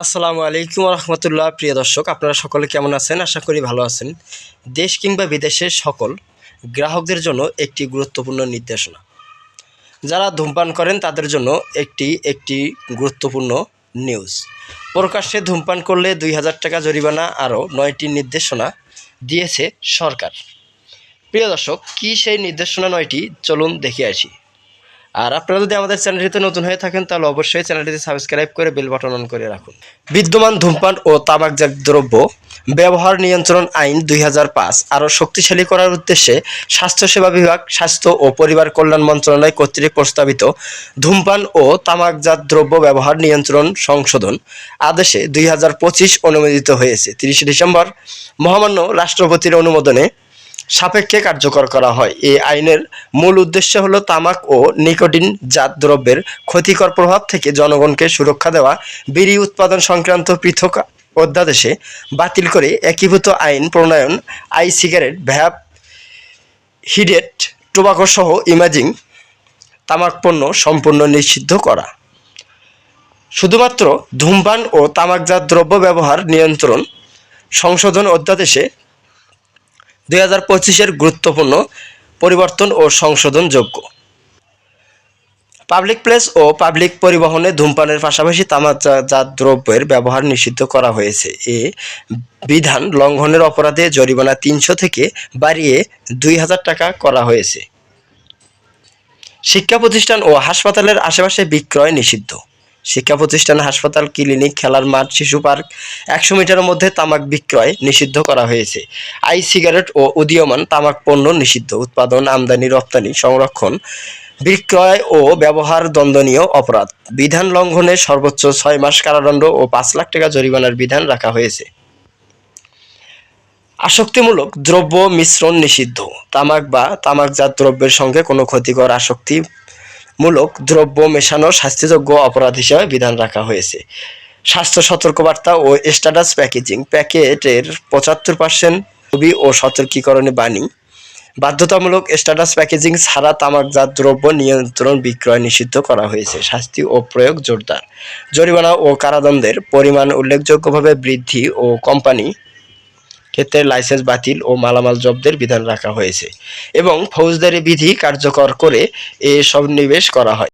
আসসালামু আলাইকুম রহমতুল্লাহ, প্রিয় দর্শক, আপনারা সকলে কেমন আছেন? আশা করি ভালো আছেন। দেশ কিংবা বিদেশের সকল গ্রাহকদের জন্য একটি গুরুত্বপূর্ণ নির্দেশনা। যারা ধূমপান করেন, তাদের জন্য একটি একটি গুরুত্বপূর্ণ নিউজ। প্রকাশ্যে ধূমপান করলে দুই হাজার টাকা জরিমানা আরও নয়টি নির্দেশনা দিয়েছে সরকার। প্রিয় দর্শক, কী সেই নির্দেশনা নয়টি? চলুন দেখে আসি। আর আপনারা যদি আমাদের চ্যানেলটিতে নতুন হয়ে থাকেন, তাহলে অবশ্যই চ্যানেলটিতে সাবস্ক্রাইব করে বেল বাটন অন করে রাখুন। বিদ্যমান ধূমপান ও তামাকজাত দ্রব্য ব্যবহার নিয়ন্ত্রণ আইন দুই হাজার পাঁচ আরও শক্তিশালী করার উদ্দেশ্যে স্বাস্থ্যসেবা বিভাগ, স্বাস্থ্য ও পরিবার কল্যাণ মন্ত্রণালয় কর্তৃক প্রস্তাবিত ধূমপান ও তামাকজাত দ্রব্য ব্যবহার নিয়ন্ত্রণ সংশোধন আদেশে দুই হাজার পঁচিশ অনুমোদিত হয়েছে। তিরিশে ডিসেম্বর মহামান্য রাষ্ট্রপতির অনুমোদনে সাপেক্ষে কার্যকর করা হয়। এই আইনের মূল উদ্দেশ্য হলো তামাক ও নিকোটিন জাত দ্রব্যের ক্ষতিকর প্রভাব থেকে জনগণকে সুরক্ষা দেওয়া। বিড়ি উৎপাদন সংক্রান্ত পৃথক অধ্যাদেশে বাতিল করে একীভূত আইন প্রণয়ন, I cigarette, vape, heated, tobacco সহ ইমাজিং, তামাক পণ্য সম্পূর্ণ নিষিদ্ধ করা। শুধুমাত্র ধূমপান ও তামাকজাত দ্রব্য ব্যবহার নিয়ন্ত্রণ সংশোধন অধ্যাদেশে দুই হাজার পঁচিশের গুরুত্বপূর্ণ পরিবর্তন ও সংশোধনযোগ্য পাবলিক প্লেস ও পাবলিক পরিবহনে ধূমপানের পাশাপাশি তামাকজাত দ্রব্যের ব্যবহার নিষিদ্ধ করা হয়েছে। এ বিধান লঙ্ঘনের অপরাধে জরিমানা তিনশো থেকে বাড়িয়ে দুই হাজার টাকা করা হয়েছে। শিক্ষা প্রতিষ্ঠান ও হাসপাতালের আশেপাশে বিক্রয় নিষিদ্ধ। শিক্ষা প্রতিষ্ঠান হাসপাতাল, ক্লিনিক, খেলার মাঠ, শিশু পার্ক, একশো মিটারের মধ্যে তামাক বিক্রয় নিষিদ্ধ করা হয়েছে। আই সিগারেট ও উদীয়মান তামাক পণ্য নিষিদ্ধ। উৎপাদন, আমদানি, রপ্তানি, সংরক্ষণ, বিক্রয় ও ব্যবহার দণ্ডনীয় অপরাধ। বিধান লঙ্ঘনে সর্বোচ্চ ছয় মাস কারাদণ্ড ও পাঁচ লাখ টাকা জরিমানার বিধান রাখা হয়েছে। আসক্তিমূলক দ্রব্য মিশ্রণ নিষিদ্ধ। তামাক বা তামাকজাত দ্রব্যের সঙ্গে কোনো ক্ষতিকর আসক্তি মূলক দ্রব্য মেশানো শাস্তিযোগ্য অপরাধ হিসেবে বিধান রাখা হয়েছে। স্বাস্থ্য সতর্কবার্তা ও স্ট্যাটাস প্যাকেজিং প্যাকেটের পঁচাত্তর পার্সেন্ট ছবি ও সতর্কীকরণে বাণী। বাধ্যতামূলক স্ট্যাটাস প্যাকেজিং ছাড়া তামাকজাত দ্রব্য নিয়ন্ত্রণ বিক্রয় নিষিদ্ধ করা হয়েছে। শাস্তি ও প্রয়োগ জোরদার। জরিমানা ও কারাদণ্ডের পরিমাণ উল্লেখযোগ্যভাবে বৃদ্ধি ও কোম্পানি ক্ষেত্রে লাইসেন্স বাতিল ও মালামাল জব্দের বিধান রাখা হয়েছে এবং ফৌজদারি বিধি কার্যকর করে এ সব নিবেশ করা হয়।